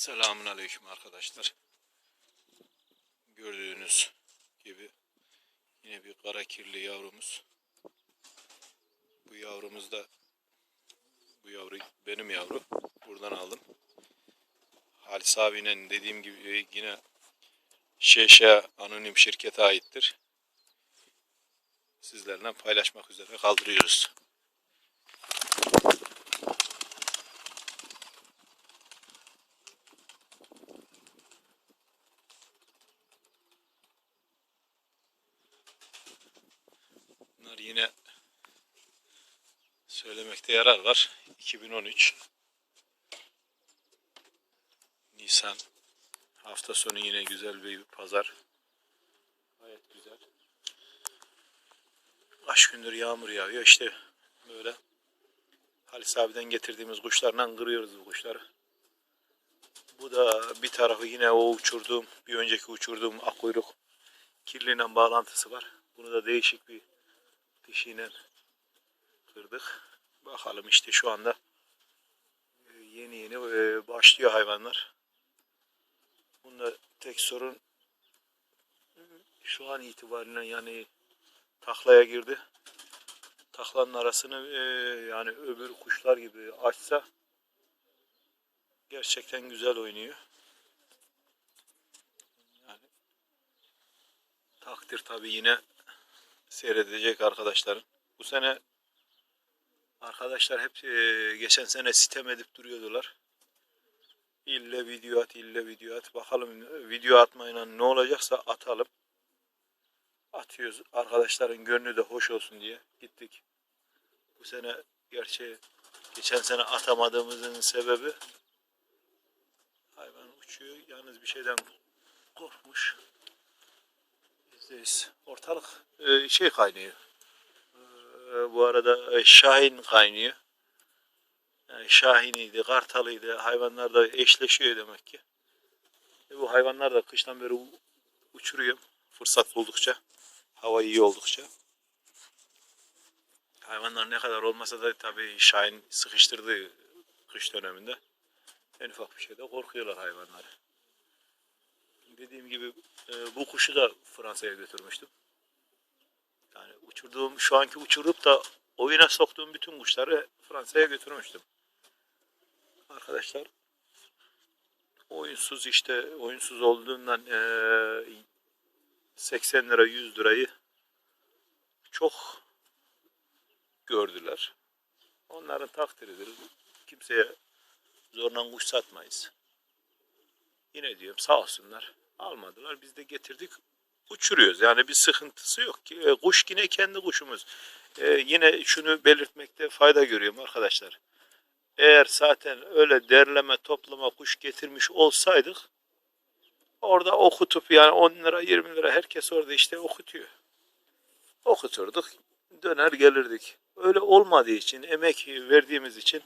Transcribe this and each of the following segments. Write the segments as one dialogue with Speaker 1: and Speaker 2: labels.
Speaker 1: Selamun Aleyküm arkadaşlar. Gördüğünüz gibi yine bir kara kirli yavrumuz. Bu yavrumuz da bu yavru benim yavru. Buradan aldım. Halis abinin dediğim gibi yine Şeşe Anonim şirkete aittir. Sizlerle paylaşmak üzere kaldırıyoruz. Yine söylemekte yarar var. 2013 Nisan hafta sonu yine güzel bir pazar. Gayet güzel. Kaç gündür yağmur yağıyor işte böyle Halis abiden getirdiğimiz kuşlarla kırıyoruz bu kuşları. Bu da bir tarafı yine o uçurduğum, bir önceki uçurduğum akkuyruk kirliyle bağlantısı var. Bunu da değişik bir dişiyle kırdık. Bakalım işte şu anda e, yeni yeni e, başlıyor hayvanlar. Bunda tek sorun şu an itibariyle yani taklaya girdi. Taklanın arasını e, yani öbür kuşlar gibi açsa gerçekten güzel oynuyor. Yani takdir tabi yine seyredecek arkadaşların. Bu sene arkadaşlar hep e, geçen sene sitem edip duruyordular. İlle video at, ille video at. Bakalım video atmayla ne olacaksa atalım. Atıyoruz. Arkadaşların gönlü de hoş olsun diye gittik. Bu sene gerçi geçen sene atamadığımızın sebebi hayvan uçuyor. Yalnız bir şeyden korkmuş. Bizdeyiz. Ortalık e, şey kaynıyor. E, bu arada e, Şahin kaynıyor. Yani Şahiniydi, Kartalıydı. Hayvanlar da eşleşiyor demek ki. E, bu hayvanlar da kıştan beri uçuruyor. Fırsat buldukça. Hava iyi oldukça. Hayvanlar ne kadar olmasa da tabii Şahin sıkıştırdığı kış döneminde en ufak bir şeyde korkuyorlar hayvanlar. Dediğim gibi e, bu kuşu da Fransa'ya götürmüştüm. Yani uçurduğum, şu anki uçurup da oyuna soktuğum bütün kuşları Fransa'ya götürmüştüm. Arkadaşlar oyunsuz işte oyunsuz olduğundan e, 80 lira 100 lirayı çok gördüler. Onların takdiridir. Kimseye zorla kuş satmayız. Yine diyorum sağ olsunlar. Almadılar. Biz de getirdik. Uçuruyoruz. Yani bir sıkıntısı yok ki. E, kuş yine kendi kuşumuz. E, yine şunu belirtmekte fayda görüyorum arkadaşlar. Eğer zaten öyle derleme toplama kuş getirmiş olsaydık orada okutup yani 10 lira 20 lira herkes orada işte okutuyor. Okuturduk döner gelirdik. Öyle olmadığı için emek verdiğimiz için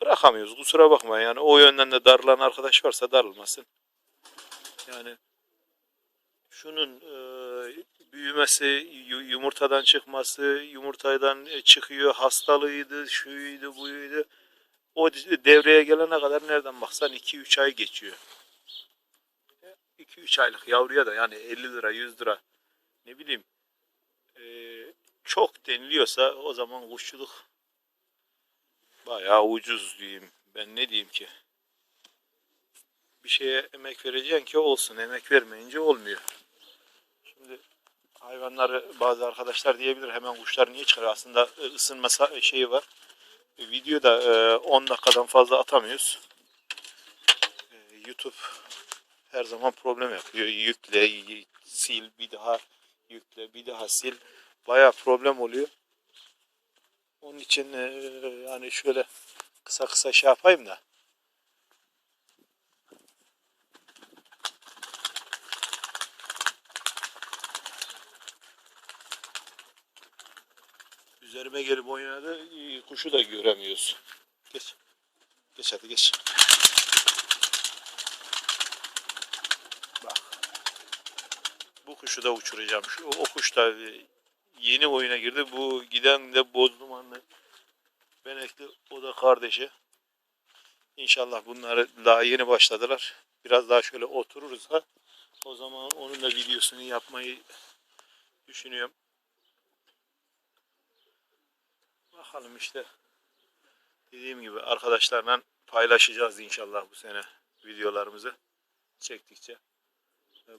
Speaker 1: bırakamıyoruz. Kusura bakma yani o yönden de darılan arkadaş varsa darılmasın. Yani şunun e, büyümesi, yu- yumurtadan çıkması, yumurtadan e, çıkıyor, hastalığıydı, şuydu, buydu. O devreye gelene kadar nereden baksan 2-3 ay geçiyor. 2-3 aylık yavruya da yani 50 lira, 100 lira ne bileyim e, çok deniliyorsa o zaman kuşçuluk bayağı ucuz diyeyim. Ben ne diyeyim ki? Bir şeye emek vereceksin ki olsun. Emek vermeyince olmuyor. Hayvanları bazı arkadaşlar diyebilir hemen kuşlar niye çıkar? Aslında e, ısınma sa- şeyi var. E, Videoda e, 10 dakikadan fazla atamıyoruz. E, YouTube her zaman problem yapıyor. Yükle, sil, bir daha yükle, bir daha sil. Bayağı problem oluyor. Onun için e, yani şöyle kısa kısa şey yapayım da. Üzerime gelip oynadı. Kuşu da göremiyoruz. Geç. Geç hadi geç. Bak. Bu kuşu da uçuracağım. Şu, o kuş da yeni oyuna girdi. Bu giden de bozdumanlı. Benekli o da kardeşi. İnşallah bunları daha yeni başladılar. Biraz daha şöyle otururuz ha. O zaman onun da videosunu yapmayı düşünüyorum. Bakalım işte. Dediğim gibi arkadaşlarla paylaşacağız inşallah bu sene videolarımızı çektikçe.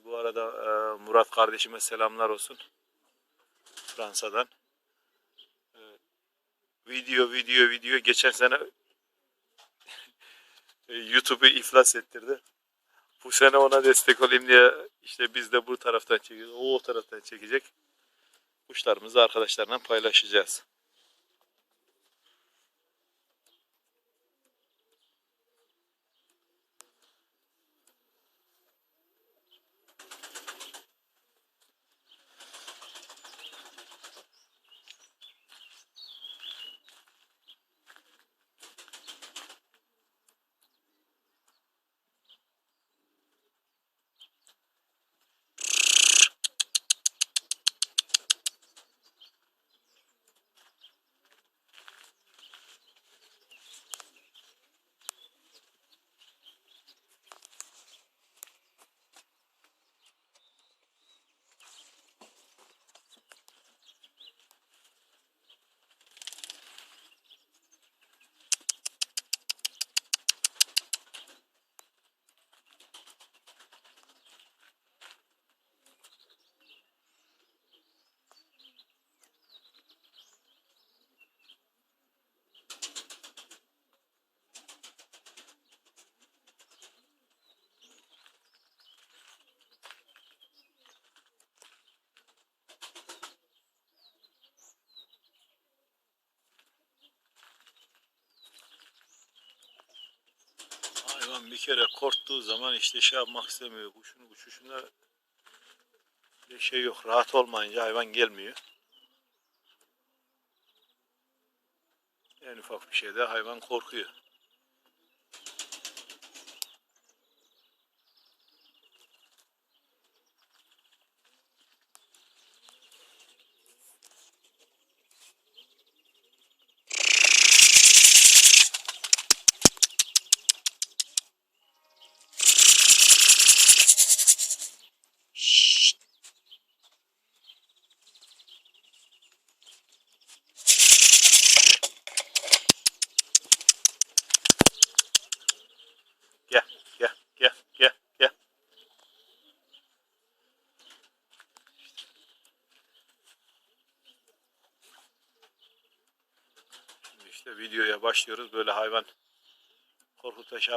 Speaker 1: Bu arada e, Murat kardeşime selamlar olsun. Fransa'dan. E, video video video geçen sene e, YouTube'u iflas ettirdi. Bu sene ona destek olayım diye işte biz de bu taraftan çekiyoruz. O o taraftan çekecek. Kuşlarımızı arkadaşlarla paylaşacağız. Hayvan bir kere korktuğu zaman işte şey yapmak istemiyor. Kuşun uçuşunda bir şey yok. Rahat olmayınca hayvan gelmiyor. En ufak bir şeyde hayvan korkuyor. Başlıyoruz. Böyle hayvan korkuta şey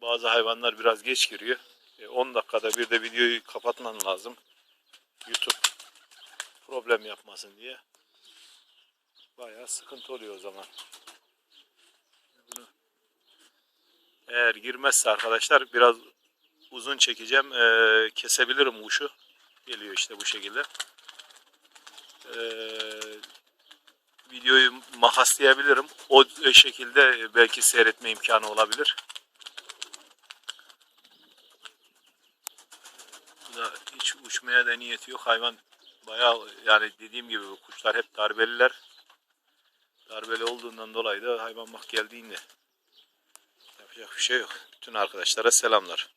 Speaker 1: bazı hayvanlar biraz geç giriyor. E, 10 dakikada bir de videoyu kapatman lazım. YouTube problem yapmasın diye. Bayağı sıkıntı oluyor o zaman. Eğer girmezse arkadaşlar biraz uzun çekeceğim. Ee, kesebilirim kuşu. Geliyor işte bu şekilde. Ee, videoyu makaslayabilirim. O şekilde belki seyretme imkanı olabilir. Bu da hiç uçmaya da niyeti yok. Hayvan bayağı yani dediğim gibi kuşlar hep darbeliler. Darbeli olduğundan dolayı da hayvan bak geldiğinde Yapacak bir şey yok. Bütün arkadaşlara selamlar.